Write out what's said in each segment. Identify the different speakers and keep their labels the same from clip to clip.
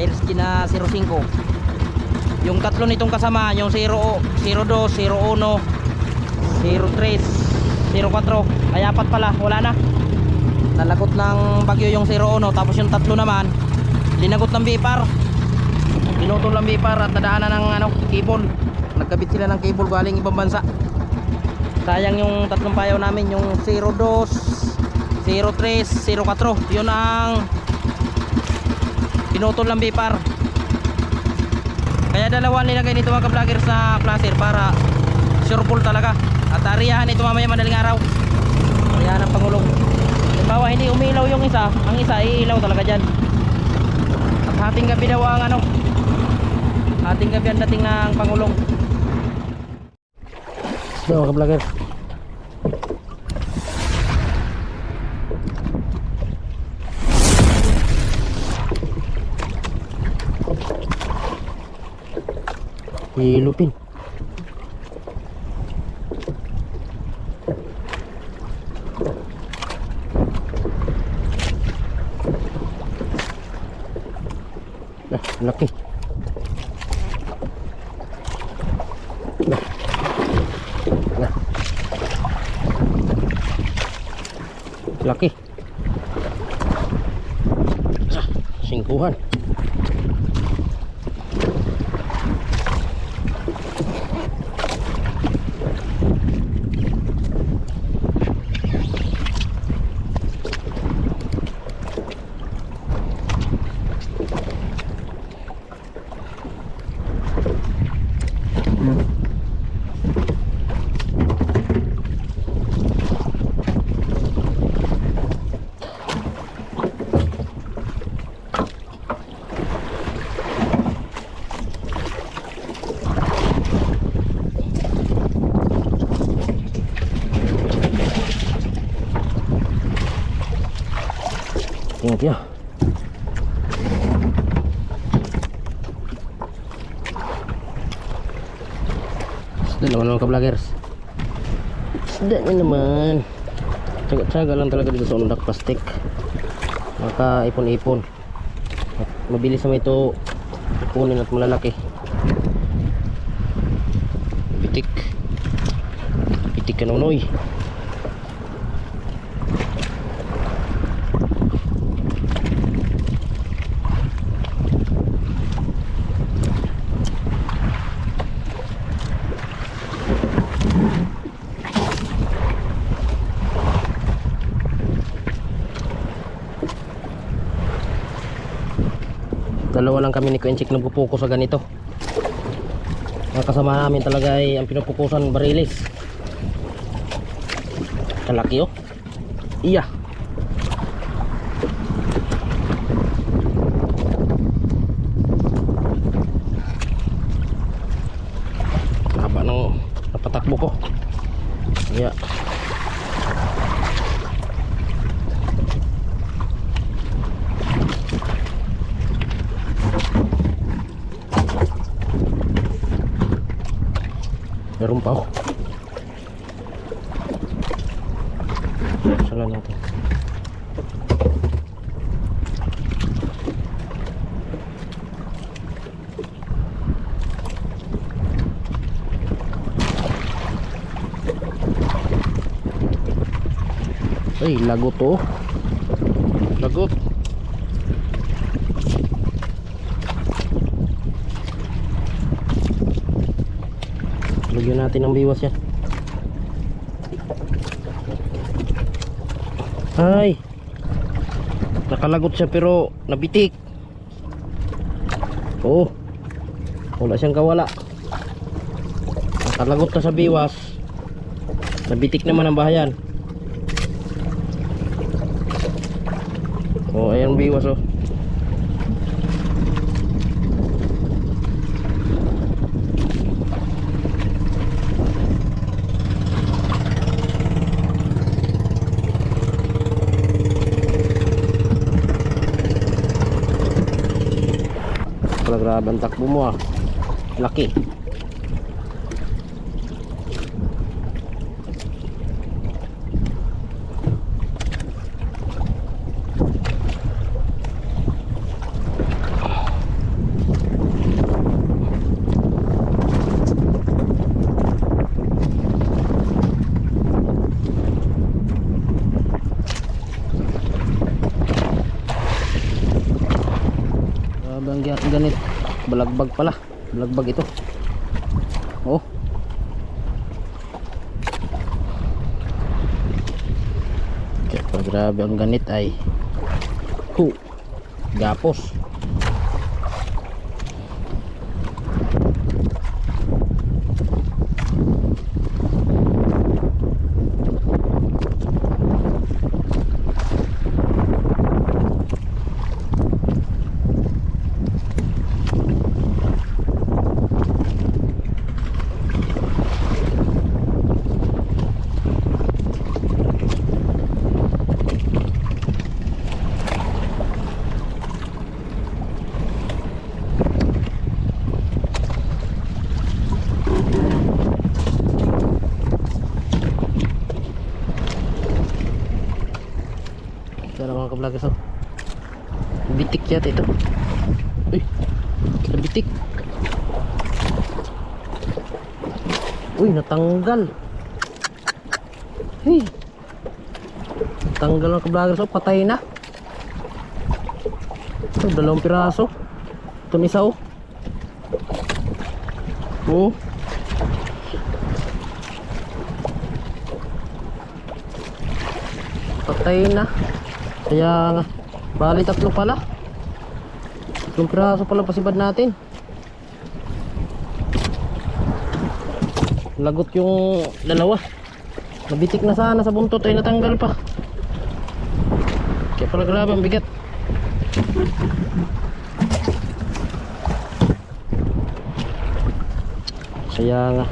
Speaker 1: Airski na 05 yung tatlo nitong kasama yung 0, 02, 01 03 04 ay apat pala wala na. Nalagot ng bagyo yung 01 tapos yung tatlo naman linagot ng bipar pinutol ng bipar at nadaanan ng ano, cable. Nagkabit sila ng cable galing ibang bansa. Sayang yung tatlong payaw namin yung 02 03 04 yun ang pinutol ng bipar kaya dalawa nilagay nito mga vlogger sa placer para sure full talaga. At ariyahan ito mamaya madaling araw. Ariyahan ng pangulong. Halimbawa hindi umilaw yung isa ang isa iilaw talaga dyan. At hating gabi daw ang ano hating gabi ang dating ng pangulong. So mga vlogger Hilupin. Nah, laki. Nah. Nah. Laki. Ah, singkuhan. Ya. Sudah naman mga ka-vloggers. Sudah na naman. Tsaga-tsaga lang talaga dito sa undak plastic. Maka ipon-ipon. At mabilis naman ito ipunin at malalaki. Bitik. Bitik ka nonoy. Dalawa lang kami ni Kuenchik nagpupuko sa ganito. Ang kasama namin talaga ay ang pinupukusan barilis kalaki oh. Iya. haba ng napatakbo ko iya meron pa oh sala natin ay lagot oh. Lagot lagyan natin ng biwas yan. Ay! Nakalagot siya pero nabitik. Oh! Wala siyang kawala. Nakalagot na sa biwas. Nabitik naman ang bahayan. Oh ayan biwas oh Pala grabe ang takbo mo ah. Laki. ang gan- ganit. Balagbag pala. Balagbag ito. Oh. Grabe ang ganit ay hu gapos Kaya mga kablagas oh. Bitik yata ito. Uy. Bitik. Uy, natanggal. Hey. Natanggal ang kablagas oh. Patay na. Ito, dalawang piraso. Ito isa oh. Oh. Patay na. Kaya nga, bali tatlo pala. Tatlong piraso pala pasibad natin. Lagot yung dalawa. Nabitik na sana sa buntot ay natanggal pa. Kaya pala grabe ang bigat. Kaya nga.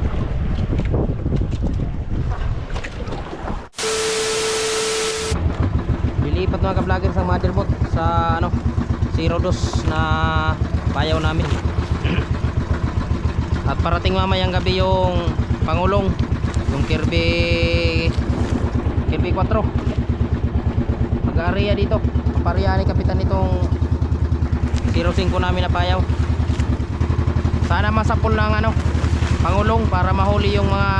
Speaker 1: Lilipat mga ka-vlogger sa motherboard sa ano 02 na payaw namin. At parating mamayang gabi yung Pangulong, yung Kirby Kirby 4. Mag-area dito. Papareha ni kapitan itong 05 namin na payaw. Sana masapol ng ano Pangulong para mahuli yung mga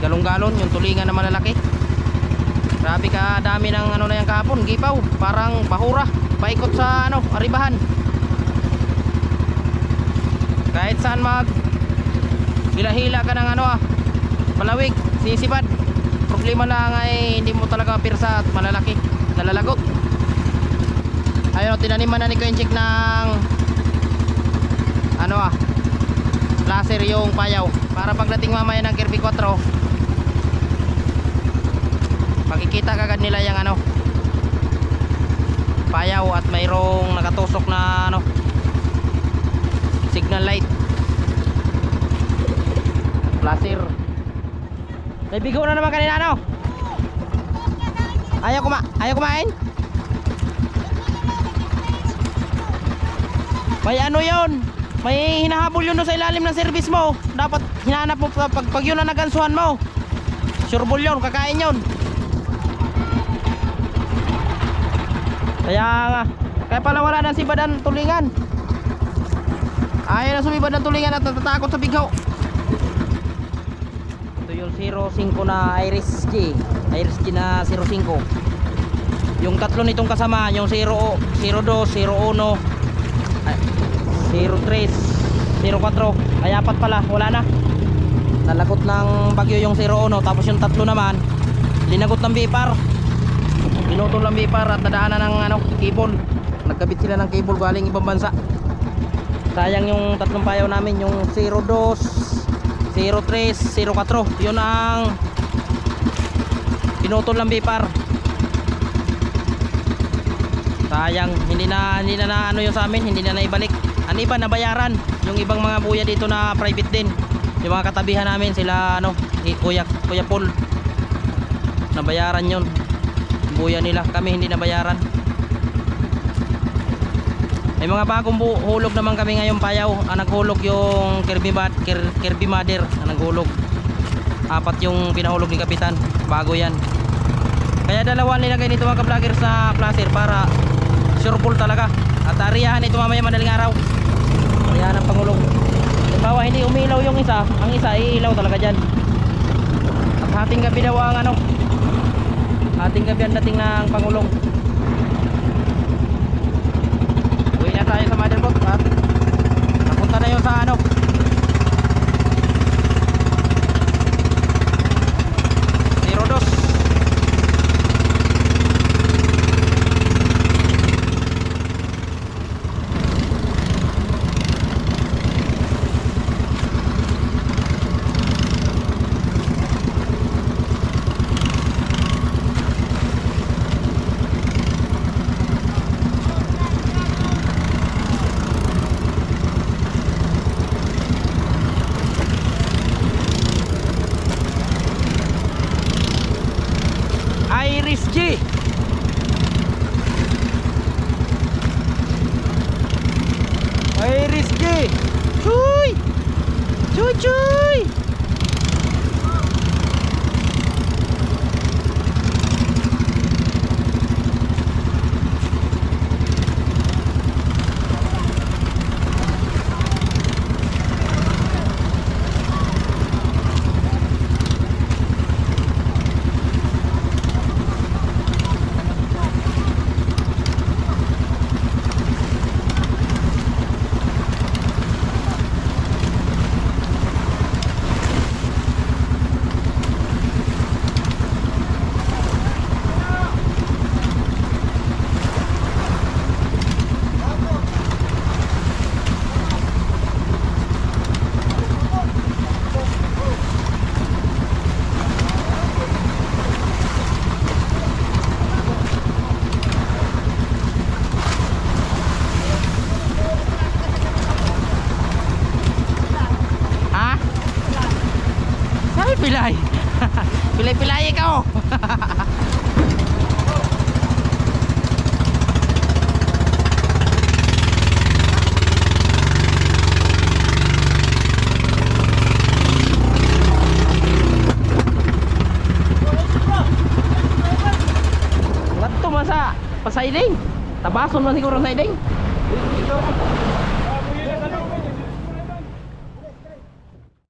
Speaker 1: galong-galon, yung tulingan na malalaki. Grabe ka dami ng ano na yan kahapon, gipaw, parang bahura, paikot sa ano, aribahan. Kahit saan mag hila-hila ka ng ano ah, palawig, sisibad. Problema lang ay hindi mo talaga pirsa at malalaki, nalalagot. Ayun, tinaniman na ni Kuenchik ng ano ah, laser yung payaw para pagdating mamaya ng Kirby 4 makikita kagad nila yung ano payaw at mayroong nakatusok na ano signal light. Laser may bigo na naman kanina ano? Ayaw kuma ayaw kumain? May ano yon may hinahabol yun sa ilalim ng service mo. Dapat hinahanap mo pag, pag, yun ang nagansuhan mo. Sureball yun kakain yun Kaya nga, kaya pala wala nang sibadan tulingan. Ayaw na sumibad ng tulingan at natatakot sa bighaw. Ito yung 05 na Iris G. Iris G na 05. Yung tatlo nitong kasama, yung 0, 02, 01, ay, 03, 04. Ay apat pala, wala na. Nalagot ng bagyo yung 01, tapos yung tatlo naman, linagot ng bipar. Pinutol ang bipar at nadaanan ng ano, cable. Nagkabit sila ng cable galing ibang bansa. Sayang yung tatlong payaw namin, yung 02, 03, 04. Yun ang pinutol ng bipar. Sayang, hindi na hindi na, na ano yung sa amin, hindi na naibalik. Ang iba nabayaran, yung ibang mga buya dito na private din. Yung mga katabihan namin sila ano, Kuya Kuya Paul. Nabayaran 'yon buya nila. Kami hindi nabayaran. May mga bagong hulog naman kami ngayon payaw. Ang naghulog yung Kirby, Mad Kir Kirby Mother. Ang naghulog. Apat yung pinahulog ni Kapitan. Bago yan. Kaya dalawa nilagay nito mga ka-vlogger sa placer para sure talaga. At ariyahan ito mamaya madaling araw. Ariyahan ng Pangulong. Bawa hindi umilaw yung isa ang isa iilaw talaga dyan. At hating gabi daw ang ano ating gabi ang dating ng Pangulong uwi na tayo sa Sige! Chuy! Chuy, chuy! Ladto man siguro sa iling.